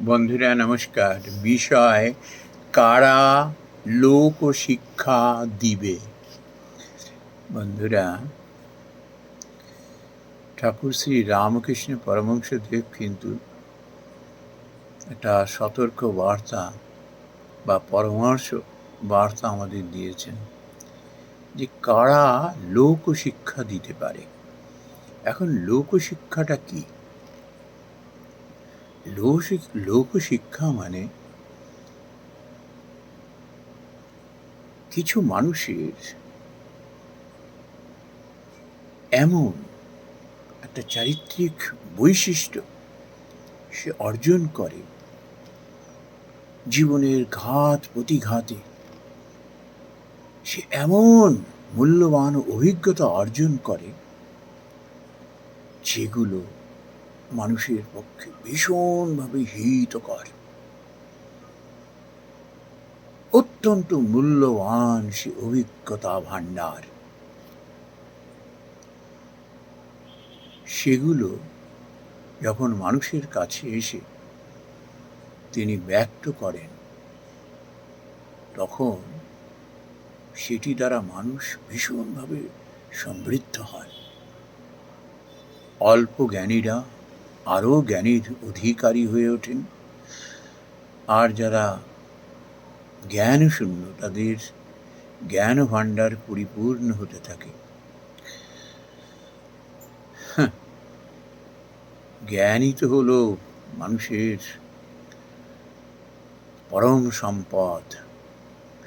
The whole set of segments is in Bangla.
বন্ধুরা, নমস্কার। বিষয়, কারা লোক শিক্ষা দিবে? বন্ধুরা, ঠাকুর শ্রী রামকৃষ্ণ পরমংশদেব কিন্তু একটা সতর্ক বার্তা বা পরামর্শ বার্তা আমাদের দিয়েছেন যে কারা লোক শিক্ষা দিতে পারে। এখন লোক শিক্ষাটা কি? লোকশিক্ষা মানে কিছু মানুষের এমন একটা চারিত্রিক বৈশিষ্ট্য সে অর্জন করে জীবনের ঘাত প্রতিঘাতে। সে এমন মূল্যবান অভিজ্ঞতা অর্জন করে যেগুলো মানুষের পক্ষে ভীষণভাবে হিতকর। অত্যন্ত মূল্যবান সে অভিজ্ঞতা ভাণ্ডার। সেগুলো যখন মানুষের কাছে এসে তিনি ব্যক্ত করেন, তখন সেটি দ্বারা মানুষ ভীষণভাবে সমৃদ্ধ হয়। অল্প জ্ঞানীরা আরও জ্ঞানীর অধিকারী হয়ে ওঠেন। আর যারা জ্ঞান শূন্য তাদের জ্ঞান ভাণ্ডার পরিপূর্ণ হতে থাকে। জ্ঞানই তো হলো মানুষের পরম সম্পদ।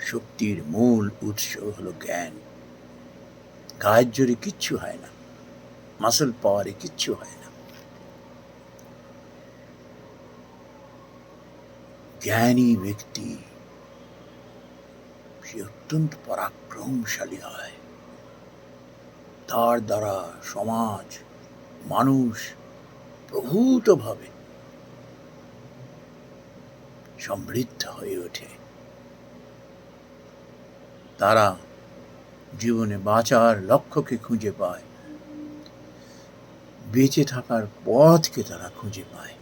শক্তির মূল উৎস হল জ্ঞান। গায়ের জোরে কিচ্ছু হয় না, মাসল পাওয়ারে কিচ্ছু হয় না। জ্ঞানী ব্যক্তি সে অত্যন্ত পরাক্রমশালী হয়। তার দ্বারা সমাজ, মানুষ প্রভূতভাবে সমৃদ্ধ হয়ে ওঠে। তারা জীবনে বাঁচার লক্ষ্যকে খুঁজে পায়। বেঁচে থাকার পথকে তারা খুঁজে পায়।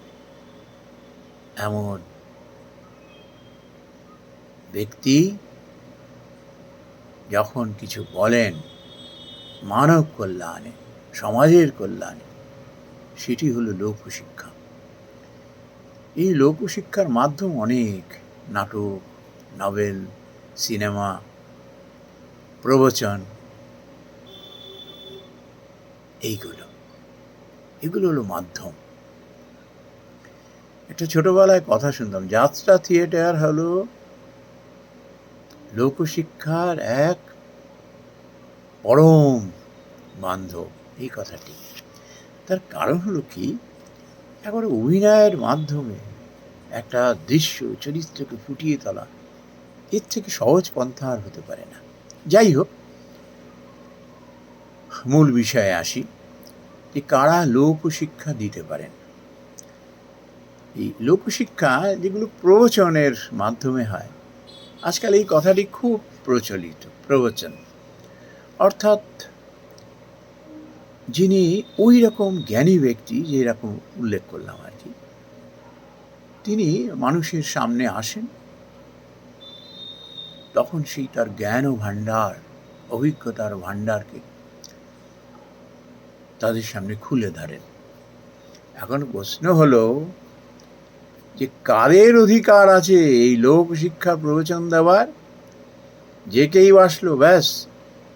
এমন ব্যক্তি যখন কিছু বলেন, মানব কল্যাণে, সমাজের কল্যাণে, সেটি হলো লোকশিক্ষা। এই লোকশিক্ষার মাধ্যম অনেক নাটক, নভেল, সিনেমা, প্রবচন, এইগুলো। এগুলো হলো মাধ্যম। একটা ছোটবেলায় কথা শুনতাম, যাত্রা থিয়েটার হলো লোকশিক্ষার এক পরম বান্ধব, এই কথাটি। তার কারণ হলো কি? একবারে অভিনয়ের মাধ্যমে একটা দৃশ্য, চরিত্রকে ফুটিয়ে তোলা, এর থেকে সহজ পন্থা আর হতে পারে না। যাই হোক, মূল বিষয়ে আসি যে কারা লোকশিক্ষা দিতে পারেন। এই লোকশিক্ষা যেগুলো প্রবচনের মাধ্যমে হয় আজকাল এই কথাটি খুব প্রচলিত, প্রবচন। অর্থাৎ যিনি ওই রকম জ্ঞানী ব্যক্তি যে রকম উল্লেখ করলাম আর কি, তিনি মানুষের সামনে আসেন, তখন সেই তার জ্ঞান ও ভাণ্ডার, অভিজ্ঞতার ভাণ্ডারকে তাদের সামনে খুলে ধরেন। এখন প্রশ্ন হলো যে কাদের অধিকার আছে এই লোক শিক্ষা প্রবচন দেওয়ার যে কেই আসলো, ব্যাস।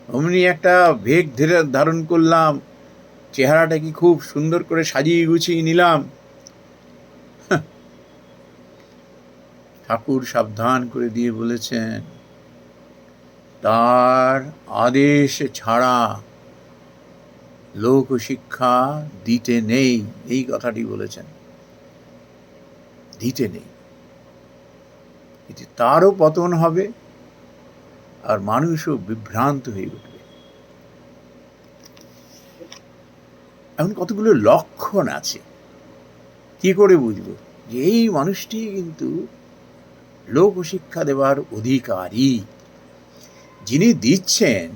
অমনি একটা ভেগ ধীরে ধারণ করলাম। চেহারাটা কি খুব সুন্দর করে সাজিয়ে গুছিয়ে নিলাম। ঠাকুর সাবধান করে দিয়ে বলেছেন, তার আদেশ ছাড়া লোক শিক্ষা দিতে নেই। এই কথাটি বলেছেন। দিতে নেই। এতে তারও পতন হবে আর মানুষও বিভ্রান্ত হয়ে উঠবে। এখন কতগুলো লক্ষণ আছে? কি করে বুঝব? যে এই মানুষটি কিন্তু লোক শিক্ষা দেওয়ার অধিকারী। যিনি দিচ্ছেন,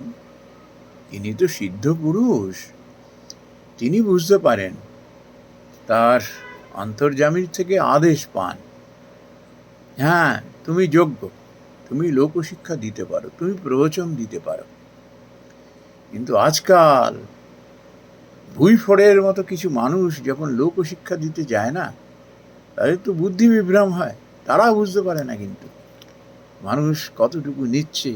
তিনি তো সিদ্ধ পুরুষ। তিনি বুঝতে পারেন, তার অন্তর্জামীর থেকে আদেশ পান। হ্যাঁ তুমি যোগ্য। তুমি লোকশিক্ষা দিতে পারো, তুমি প্রবচন দিতে পারো। কিন্তু আজকাল ভুইফড়ের মতো কিছু মানুষ যখন লোকশিক্ষা দিতে যায় না, তাদের তো বুদ্ধি বিভ্রম হয় তারা বুঝতে পারে না কিন্তু। মানুষ কতটুকু নিচ্ছে,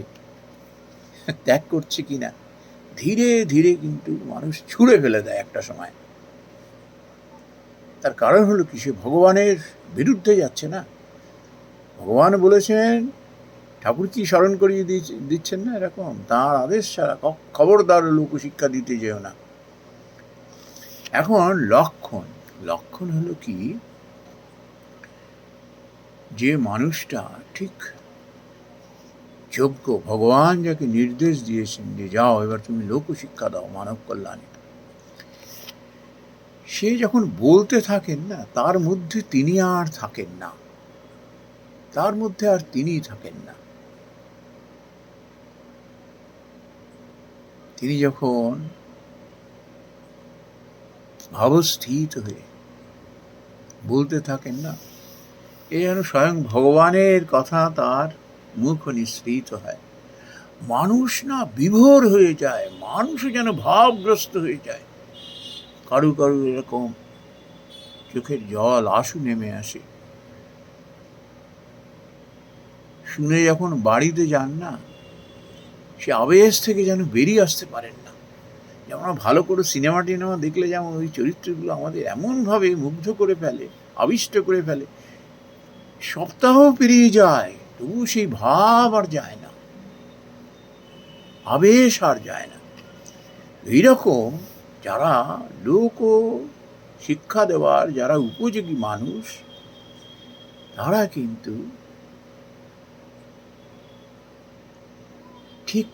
ত্যাগ করছে কি না ধীরে ধীরে কিন্তু মানুষ ছুঁড়ে ফেলে দেয় একটা সময়। তার কারণ হলো কি? সে ভগবানের বিরুদ্ধে যাচ্ছে না। ভগবান বলেছেন ঠাকুর কি স্মরণ করিয়ে দিচ্ছেন না এরকম। তার আদেশ ছাড়া খবরদার লোকশিক্ষা দিতে যেও না। এখন লক্ষণ লক্ষণ হলো কি? যে মানুষটা ঠিক যোগ্য, ভগবান যাকে নির্দেশ দিয়েছেন যে যাও, এবার তুমি লোকশিক্ষা দাও, মানব কল্যাণে। সে যখন বলতে থাকেন না, তার মধ্যে তিনি আর থাকেন না। তার মধ্যে আর তিনি থাকেন না। তিনি যখন ভাবস্থিত হয়ে বলতে থাকেন না, এ যেন স্বয়ং ভগবানের কথা তার মুখ নিঃসৃত হয়। মানুষ না বিভোর হয়ে যায়, মানুষ যেন ভাবগ্রস্ত হয়ে যায়। কারু কারু এরকম চোখের জল আশু নেমে আসে। শুনে যখন বাড়িতে যান না, সে আবেশ থেকে যেন বেরিয়ে আসতে পারেন না। যেমন ভালো করে সিনেমা টিনেমা দেখলে যেমন ওই চরিত্রগুলো আমাদের এমনভাবে মুগ্ধ করে ফেলে, আবিষ্ট করে ফেলে সপ্তাহ পেরিয়ে যায় তবু সেই ভাব আর যায় না। আবেশ আর যায় না। এইরকম যারা লোক শিক্ষা দেওয়ার, যারা উপযোগী মানুষ, তারা কিন্তু ঠিক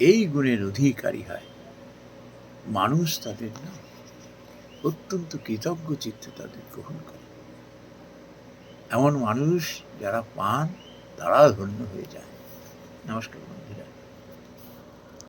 এই গুণের অধিকারী হয়। মানুষ তাদের না অত্যন্ত কৃতজ্ঞ চিত্তে তাদের গ্রহণ করে। এমন মানুষ যারা পান তারা ধন্য হয়ে যায়। নমস্কার